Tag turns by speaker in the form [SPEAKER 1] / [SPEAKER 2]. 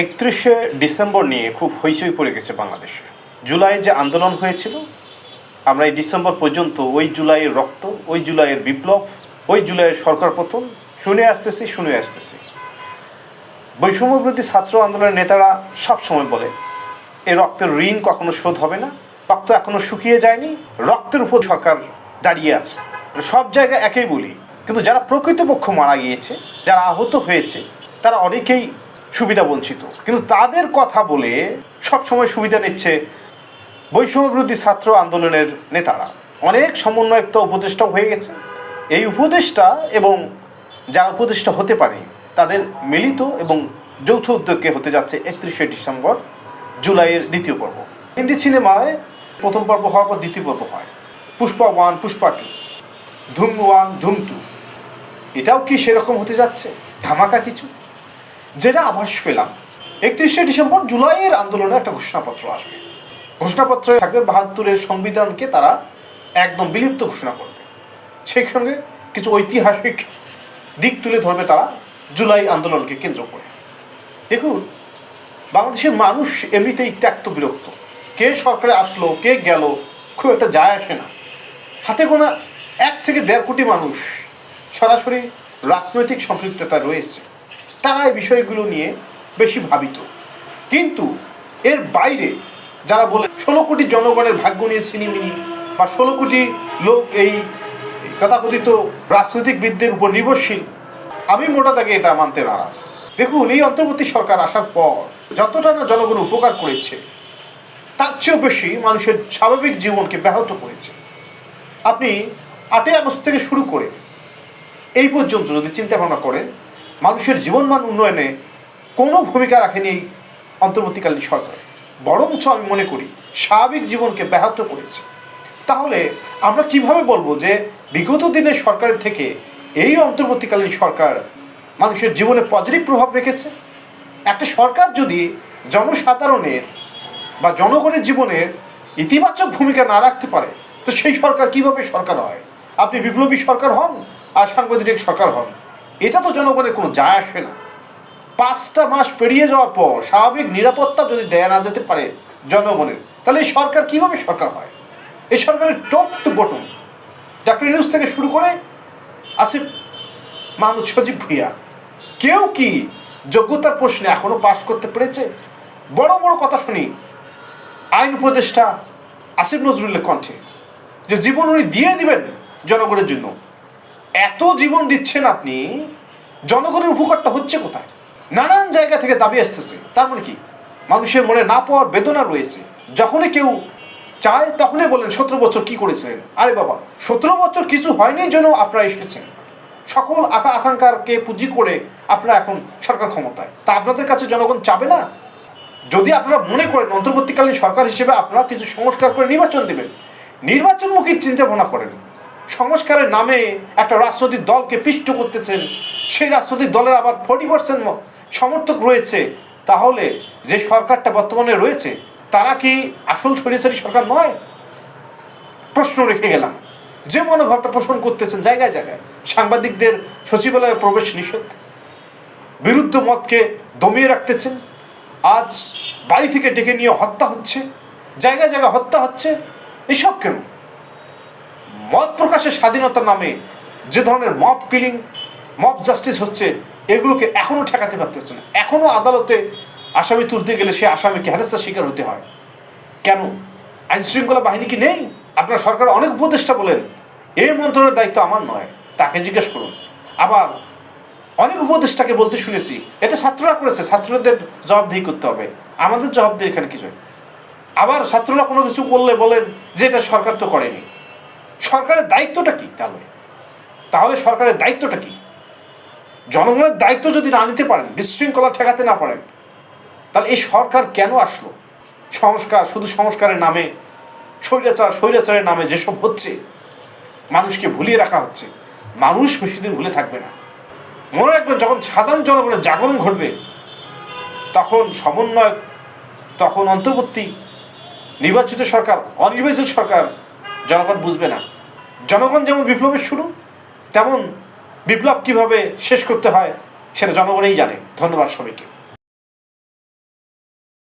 [SPEAKER 1] একত্রিশে ডিসেম্বর নিয়ে খুব হইচই পড়ে গেছে বাংলাদেশে জুলাই যে আন্দোলন হয়েছিল, আমরা এই ডিসেম্বর পর্যন্ত ওই জুলাইয়ের রক্ত, ওই জুলাইয়ের বিপ্লব, ওই জুলাইয়ের সরকার পতন শুনে আসতেছি শুনে আসতেছি। বৈষম্য বিরোধী ছাত্র আন্দোলনের নেতারা সব সময় বলে এই রক্তের ঋণ কখনো শোধ হবে না, রক্ত এখনও শুকিয়ে যায়নি, রক্তের উপর সরকার দাঁড়িয়ে আছে। সব জায়গায় একই বলি। কিন্তু যারা প্রকৃতপক্ষ মারা গিয়েছে, যারা আহত হয়েছে, তারা অনেকেই সুবিধা বঞ্চিত। কিন্তু তাদের কথা বলে সব সময় সুবিধা নিচ্ছে বৈষম্য বিরোধী ছাত্র আন্দোলনের নেতারা। অনেক সমন্বয়ক উপদেষ্টাও হয়ে গেছে। এই উপদেষ্টা এবং যারা উপদেষ্টা হতে পারে, তাদের মিলিত এবং যৌথ উদ্যোগে হতে যাচ্ছে একত্রিশে ডিসেম্বর, জুলাইয়ের দ্বিতীয় পর্ব। হিন্দি সিনেমায় প্রথম পর্ব হওয়ার পর দ্বিতীয় পর্ব হয়। Pushpa one, Pushpa two, Dhoom one, Dhoom two. এটাও কি সেরকম হতে যাচ্ছে? ধামাকা কিছু? যেটা আভাস পেলাম। একত্রিশে ডিসেম্বর জুলাইয়ের আন্দোলনে একটা ঘোষণাপত্র আসবে। ঘোষণাপত্রে থাকবে বাহাত্তরের সংবিধানকে তারা একদম বিলুপ্ত ঘোষণা করবে। সেই সঙ্গে কিছু ঐতিহাসিক দিক তুলে ধরবে তারা জুলাই আন্দোলনকে কেন্দ্র করে। দেখুন, বাংলাদেশের মানুষ এমনিতেই ত্যাক্ত বিরক্ত। কে সরকারে আসলো, কে গেল, খুব একটা যায় আসে না। হাতে গোনা এক থেকে দেড় কোটি মানুষ সরাসরি রাজনৈতিক সম্পৃক্ততা রয়েছে। তারা এই বিষয়গুলো নিয়ে বেশি ভাবিত। কিন্তু এর বাইরে যারা বলে ষোলো কোটি জনগণের ভাগ্য নিয়ে ছিনিমিনি বা ষোলো কোটি লোক এই তথাকথিত রাজনৈতিকবিদদের উপর নির্ভরশীল, আমি মোটা তাকে এটা মানতে নারাজ। দেখুন, এই অন্তর্বর্তী সরকার আসার পর যতটা না জনগণ উপকার করেছে, তার চেয়েও বেশি মানুষের স্বাভাবিক জীবনকে ব্যাহত করেছে। আপনি আটই আগস্ট থেকে শুরু করে এই পর্যন্ত যদি চিন্তা ভাবনা করেন মানুষের জীবনমান উন্নয়নে কোনো ভূমিকা রাখেনি এই অন্তর্বর্তীকালীন সরকার। বরঞ্চ আমি মনে করি স্বাভাবিক জীবনকে ব্যাহত করেছে। তাহলে আমরা কীভাবে বলব যে বিগত দিনের সরকারের থেকে এই অন্তর্বর্তীকালীন সরকার মানুষের জীবনে পজিটিভ প্রভাব রেখেছে? একটা সরকার যদি জনসাধারণের বা জনগণের জীবনের ইতিবাচক ভূমিকা না রাখতে পারে, তো সেই সরকার কীভাবে সরকার হয়? আপনি বিপ্লবী সরকার হন আর সাংবিধানিক সরকার হন। এটা তো জনগণের কোনো যায় আসে না। পাঁচটা মাস পেরিয়ে যাওয়ার পর স্বাভাবিক নিরাপত্তা যদি দেয়া না যেতে পারে জনগণের, তাহলে এই সরকার কীভাবে সরকার হয়? এই সরকারের top to bottom. Doctor news থেকে শুরু করে আসিফ মাহমুদ সজীব ভুইয়া, কেউ কি যোগ্যতার প্রশ্নে এখনও পাশ করতে পেরেছে? বড় বড় কথা শুনি, আইন উপদেষ্টা আসিফ নজরুলের কণ্ঠে যে জীবন উনি দিয়ে দিবেন জনগণের জন্য। এত জীবন দিচ্ছেন আপনি, জনগণের উপকারটা হচ্ছে কোথায়? নানান জায়গা থেকে দাবি আসতেছে। তার মানে কি? মানুষের মনে না পাওয়ার বেদনা রয়েছে। যখনই কেউ চায়, তখনই বলেন, সতেরো বছর কি করেছিলেন আরে বাবা, সতেরো বছর কিছু হয়নি জন্য আপনারা এসেছেন। সকল আকা আকাঙ্ক্ষাকে পুঁজি করে আপনারা এখন সরকার ক্ষমতায়। তা আপনাদের কাছে জনগণ চাবে না? যদি আপনারা মনে করেন, অন্তর্বর্তীকালীন সরকার হিসেবে আপনারা কিছু সংস্কার করে নির্বাচন দেবেন, নির্বাচনমুখী চিন্তা ভাবনা করেন। সংস্কারের নামে একটা রাজনৈতিক দলকে পিষ্ট করতেছেন, সেই রাজনৈতিক দলের আবার ফোর্টি পার্সেন্ট সমর্থক রয়েছে। তাহলে যে সরকারটা বর্তমানে রয়েছে, তারা কি আসল স্বৈরাচারী সরকার নয়? প্রশ্ন রেখে গেলাম। যে মনোভাবটা পোষণ করতেছেন জায়গায় জায়গায়, সাংবাদিকদের সচিবালয়ে প্রবেশ নিষেধ, বিরুদ্ধ মতকে দমিয়ে রাখতেছেন, আজ বাড়ি থেকে ডেকে নিয়ে হত্যা হচ্ছে, জায়গায় জায়গায় হত্যা হচ্ছে, এসব কেন? মত প্রকাশের স্বাধীনতার নামে যে ধরনের মব কিলিং, মব জাস্টিস হচ্ছে, এগুলোকে এখনও ঠেকাতে পারতেছে না। এখনও আদালতে আসামি তুলতে গেলে সে আসামিকে হ্যারাসার শিকার হতে হয়। কেন? আইন শৃঙ্খলা বাহিনী কি নেই? আপনার সরকার অনেক উপদেষ্টা বলেন এই মন্ত্রণের দায়িত্ব আমার নয়, তাকে জিজ্ঞেস করুন। আবার অনেক উপদেষ্টাকে বলতে শুনেছি, এটা ছাত্ররা করেছে, ছাত্রদের জবাবদিহি করতে হবে। আমাদের জবাবদিহি এখানে কিছু আবার ছাত্ররা কোনো কিছু করলে বলেন যে এটা সরকার তো করেনি। সরকারের দায়িত্বটা কি তাহলে? তাহলে সরকারের দায়িত্বটা কি? জনগণের দায়িত্ব যদি না নিতে পারেন, বিশৃঙ্খলা ঠেকাতে না পারেন, তাহলে এই সরকার কেন আসলো? সংস্কার, শুধু সংস্কারের নামে, স্বৈরাচার, স্বৈরাচারের নামে যেসব হচ্ছে, মানুষকে ভুলিয়ে রাখা হচ্ছে, মানুষ বেশি দিন ভুলে থাকবে না। মনে রাখবেন, যখন সাধারণ জনগণের জাগরণ ঘটবে, তখন সমন্বয় তখন অন্তর্বর্তী নির্বাচিত সরকার, অনির্বাচিত সরকার জনগণ বুঝবে না। জনগণ যেমন বিপ্লবের শুরু, তেমন বিপ্লব কীভাবে শেষ করতে হয় সেটা জনগণেই জানে। ধন্যবাদ সবাইকে।